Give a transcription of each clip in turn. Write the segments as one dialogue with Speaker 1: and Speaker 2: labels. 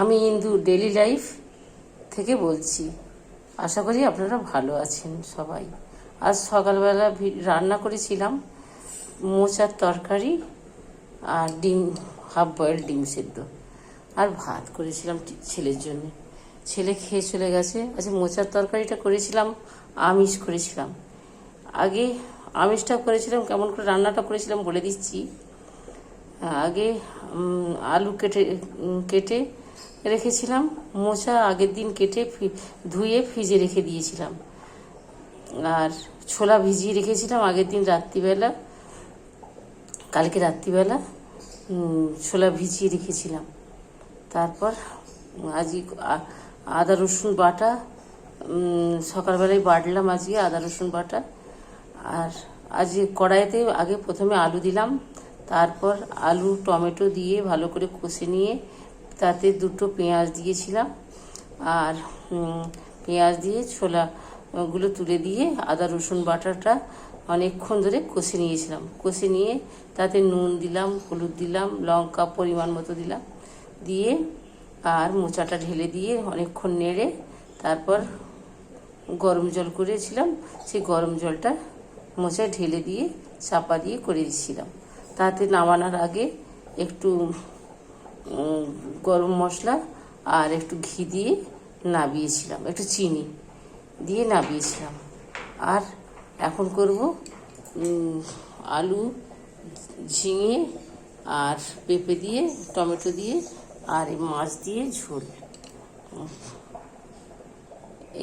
Speaker 1: আমি ইন্দু daily life থেকে বলছি। আশা করি আপনারা ভালো আছেন সবাই। আজ সকালবেলা রান্না করেছিলাম মোচার তরকারি আর ডিম হাফ বয়েল ডিম সেদ্ধ। আর ভাত করেছিলাম ছেলের জন্য। ছেলে খেয়ে চলে গেছে। আচ্ছা মোচার তরকারিটা করেছিলাম, আমিষ করেছিলাম। আগে আমিষটা করেছিলাম, কেমন করে রান্নাটা করেছিলাম বলে দিচ্ছি। আগে আলু কেটে কেটে রেখেছিলাম, মোচা আগের দিন কেটে ধুয়ে ফ্রিজে রেখে দিয়েছিলাম। আর ছোলা ভিজিয়ে রেখেছিলাম আগের দিন রাত্রিবেলা, কালকে রাত্রিবেলা ছোলা ভিজিয়ে রেখেছিলাম। তারপর আজকে আদা, রসুন বাটা সকালবেলায় বাটলাম আজকে আদা, রসুন বাটা। আর আজ কড়াইতে আগে প্রথমে আলু দিলাম, তারপর আলু, টমেটো দিয়ে ভালো করে কষে নিয়ে তাতে দুটো পেঁয়াজ দিয়েছিলাম আর পেঁয়াজ দিয়ে ছোলা গুলো তুলে দিয়ে আদা, রসুন বাটাটা অনেকক্ষণ ধরে কষে নিয়েছিলাম। কষে নিয়ে তাতে নুন দিলাম, হলুদ দিলাম, লঙ্কা পরিমাণ মতো দিলাম। দিয়ে আর মোচাটা ঢেলে দিয়ে অনেকক্ষণ নেড়ে তারপর গরম জল করেছিলাম। সেই গরম জলটা মোচায় ঢেলে দিয়ে চাপা দিয়ে করে দিয়েছিলাম তাতে নামানোর আগে একটু গরম মশলা আর একটু ঘি দিয়ে নাবিয়েছিলাম, একটু চিনি দিয়ে নাবিয়েছিলাম। আর এখন করব আলু ঝিঙে আর পেঁপে দিয়ে, টমেটো দিয়ে আর এই মাছ দিয়ে ঝোল।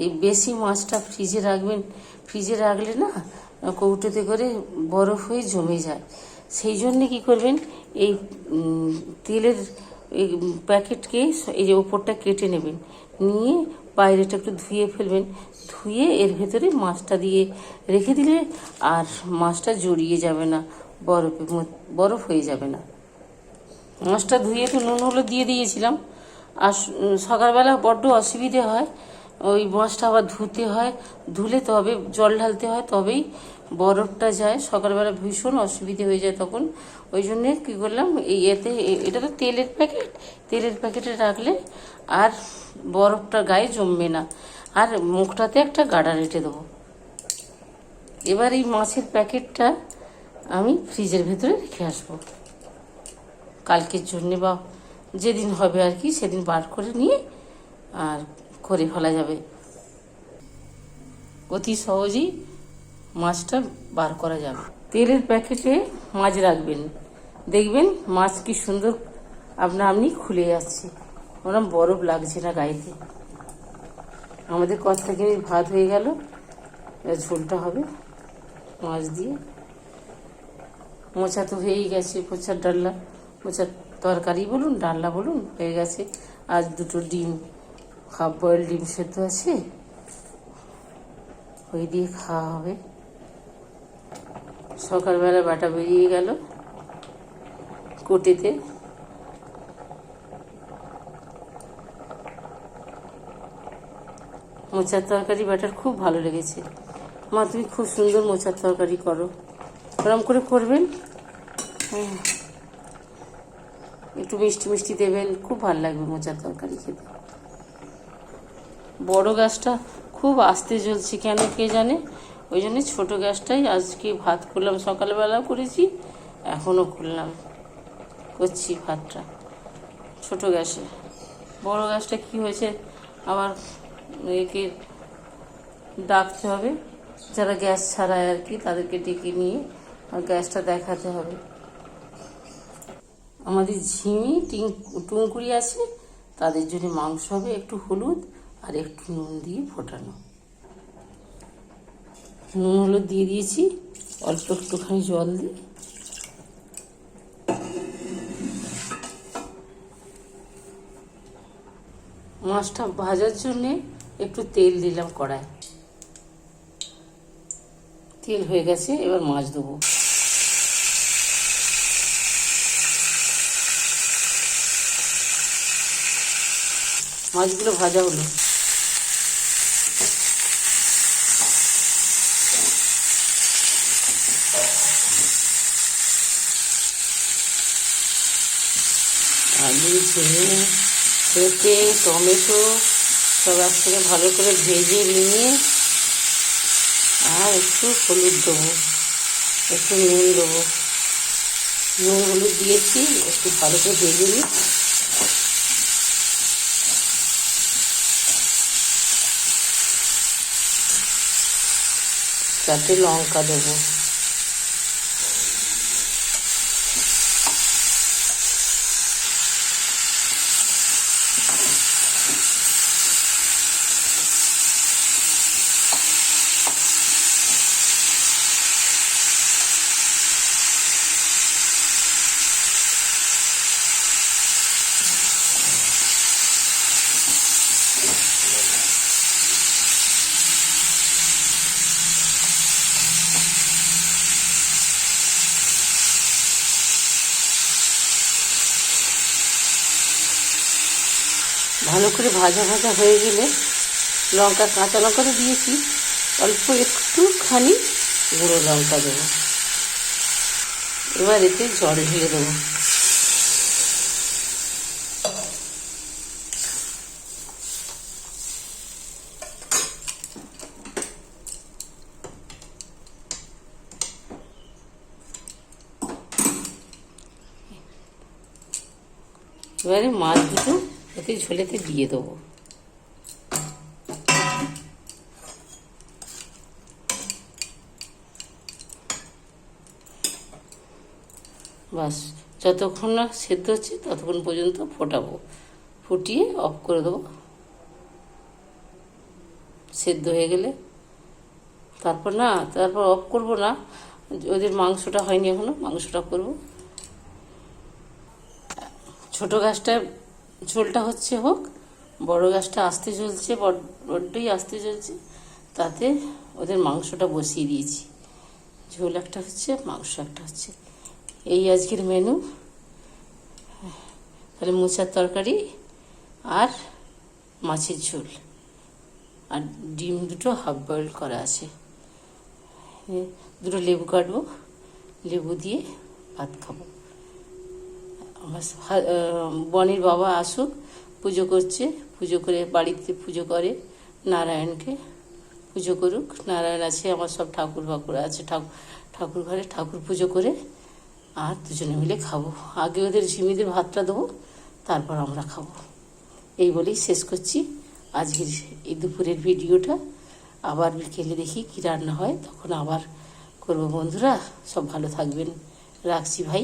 Speaker 1: এই বেশি মাছটা ফ্রিজে রাখবেন, ফ্রিজে রাখলে না কৌটোতে করে বরফ হয়ে জমে যায়। সেই জন্যে কি করবেন, এই তেলের এই প্যাকেটকে এই যে ওপরটা কেটে নেবেন। নিয়ে বাইরেটা একটু ধুয়ে ফেলবেন। ধুয়ে এর ভেতরে মাছটা দিয়ে রেখে দিলে আর মাছটা জড়িয়ে যাবে না, বরফে বরফ হয়ে যাবে না। মাছটা ধুয়ে তো নুন হলো দিয়ে দিয়েছিলাম। আর সকালবেলা বড্ড অসুবিধে হয়, ওই মাছটা আবার ধুতে হয়। ধুলে তবে জল ঢালতে হয়, তবেই বরফটা যায়, সকালবেলা ভীষণ অসুবিধে হয়ে যায় তখন। ওই জন্যে কী করলাম, এই এতে এটা তো তেলের প্যাকেট। তেলের প্যাকেটে রাখলে আর বরফটা গায়ে জমবে না। আর মুখটাতে একটা গাডা রেটে দেবো। এবার এই মাছের প্যাকেটটা আমি ফ্রিজের ভেতরে রেখে আসব। কালকের জন্যে বা যেদিন হবে আর কি, সেদিন বার করে নিয়ে আর করে ফেলা যাবে। অতি সহজেই মাছটা বার করা যাবে। তেলের প্যাকেটে মাছ রাখবেন। দেখবেন মাছ কি সুন্দর আপনা আপনি খুলে যাচ্ছে। ওরম বরফ লাগছে না গায়েতে। আমাদের কতটা জিনিস ভাত হয়ে গেল। ঝোলটা হবে মাছ দিয়ে। মোচা তো হয়েই গেছে, মোচার ডাল্লা মোচার তরকারি বলুন ডাল্লা বলুন, হয়ে গেছে। আজ দুটো ডিম, হাফ বয়েল ডিম সেদ্ধ আছে। ওই দিয়ে খাওয়া হবে। সকালবেলা বাটা বেরিয়ে গেল কোটেতে। মোচার তরকারি ব্যাটার খুব ভালো লেগেছে। মা, তুমি খুব সুন্দর মোচার তরকারি করো। ওরম করে করবেন? হ্যাঁ। একটু মিষ্টি মিষ্টি দেবেন, খুব ভালো লাগবে মোচার তরকারি খেতে। বড় গাছটা খুব আস্তে জ্বলছে কেন কে জানে? ওই জন্য ছোটো গ্যাসটাই আজকে ভাত করলাম, সকালবেলাও করেছি, এখনও করলাম। করছি ভাতটা, ছোট গ্যাসে। বড় গ্যাসটা কি হয়েছে আবার একে ডাকতে হবে, যারা গ্যাস ছাড়ায় আর কি, তাদেরকে ডেকে নিয়ে গ্যাসটা দেখাতে হবে। আমাদের ঝিমি, টিং টুঙ্কুরি আছে, তাদের জন্য মাংস হবে, একটু হলুদ আর একটু নুন দিয়ে ফোটানো। নুন, হলুদ দিয়ে দিয়েছি। অল্প একটুখানি জল দিয়ে। মাছটা ভাজার জন্যে একটু তেল দিলাম কড়ায় তেল হয়ে গেছে, এবার মাছ দেবো। মাছগুলো ভাজা হলো। আলু, ঝিঙে, পেঁপে, টমেটো সব একসাথে ভালো করে ভেজে নিয়ে আর একটু হলুদ দেবো, একটু নুন দেবো। নুন, হলুদ দিয়েছি, একটু ভালো করে ভেজে নিই। তাতে লঙ্কা দেবো। ভালো করে ভাজা ভাজা হয়ে গেলে লঙ্কা, কাঁচা লঙ্কা তো দিয়েছি, অল্প একটুখানি গুঁড়ো লঙ্কা দেবো। এবার এতে জল ঢেলে দেবো। এবারে মাছ দুটো এতে ঝোলেতে দিয়ে দেবো। বাস, যতক্ষণ না সেদ্ধ হচ্ছে ততক্ষণ পর্যন্ত ফোটাবো। ফুটিয়ে অফ করে দেবো। সেদ্ধ হয়ে গেলে তারপর না, তারপর অফ করব না। ওদের মাংসটা হয়নি এখনও, মাংসটা করব। ছোট গাছটা ঝোলটা হচ্ছে হোক, বড় গাছটা আস্তে বড- বড্ডই আস্তে চলছে তাতে ওদের মাংসটা বসিয়ে দিয়েছি। ঝোল একটা হচ্ছে, মাংস একটা হচ্ছে। এই আজকের মেনু তাহলে মোচার তরকারি আর মাছের ঝোল। আর ডিম দুটো হাফ বয়েল করা আছে। দুটো লেবু কাটবো। লেবু দিয়ে ভাত খাব। বনির বাবা আসুক, পুজো করছে, পুজো করে বাড়িতে পুজো করে, নারায়ণকে পুজো করুক। নারায়ণ আছে, আমার সব ঠাকুর বাকুর আছে ঠাকুর ঠাকুর ঘরে ঠাকুর পুজো করে আর দুজনে মিলে খাব। আগে ওদের ঝিমিদের ভাতটা দেবো, তারপর আমরা খাব। এই বলেই শেষ করছি আজকের এই দুপুরের ভিডিওটা। আবার বিকেলে দেখি কী রান্না হয়, তখন আবার করব বন্ধুরা। সব ভালো থাকবেন। রাখছি ভাই।